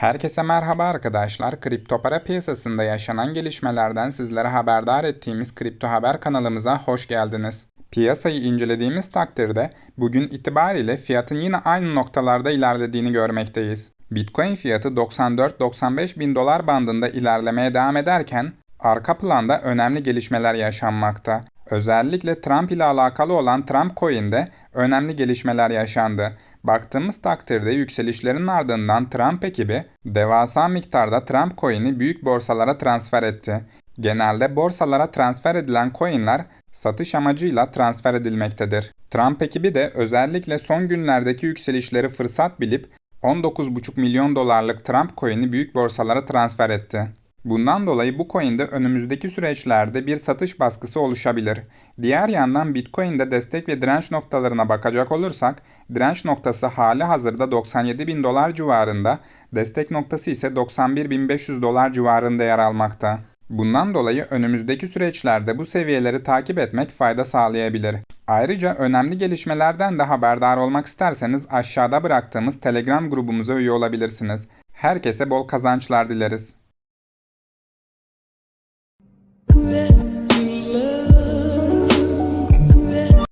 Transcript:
Herkese merhaba arkadaşlar. Kripto para piyasasında yaşanan gelişmelerden sizlere haberdar ettiğimiz Kripto Haber kanalımıza hoş geldiniz. Piyasayı incelediğimiz takdirde bugün itibariyle fiyatın yine aynı noktalarda ilerlediğini görmekteyiz. Bitcoin fiyatı 94-95 bin dolar bandında ilerlemeye devam ederken arka planda önemli gelişmeler yaşanmakta. Özellikle Trump ile alakalı olan Trump Coin'de önemli gelişmeler yaşandı. Baktığımız takdirde yükselişlerin ardından Trump ekibi devasa miktarda Trump Coin'i büyük borsalara transfer etti. Genelde borsalara transfer edilen coinler satış amacıyla transfer edilmektedir. Trump ekibi de özellikle son günlerdeki yükselişleri fırsat bilip 19,5 milyon dolarlık Trump coin'i büyük borsalara transfer etti. Bundan dolayı bu coin'de önümüzdeki süreçlerde bir satış baskısı oluşabilir. Diğer yandan Bitcoin'de destek ve direnç noktalarına bakacak olursak, direnç noktası hali hazırda 97 bin dolar civarında, destek noktası ise 91.500 dolar civarında yer almakta. Bundan dolayı önümüzdeki süreçlerde bu seviyeleri takip etmek fayda sağlayabilir. Ayrıca önemli gelişmelerden de haberdar olmak isterseniz aşağıda bıraktığımız Telegram grubumuza üye olabilirsiniz. Herkese bol kazançlar dileriz.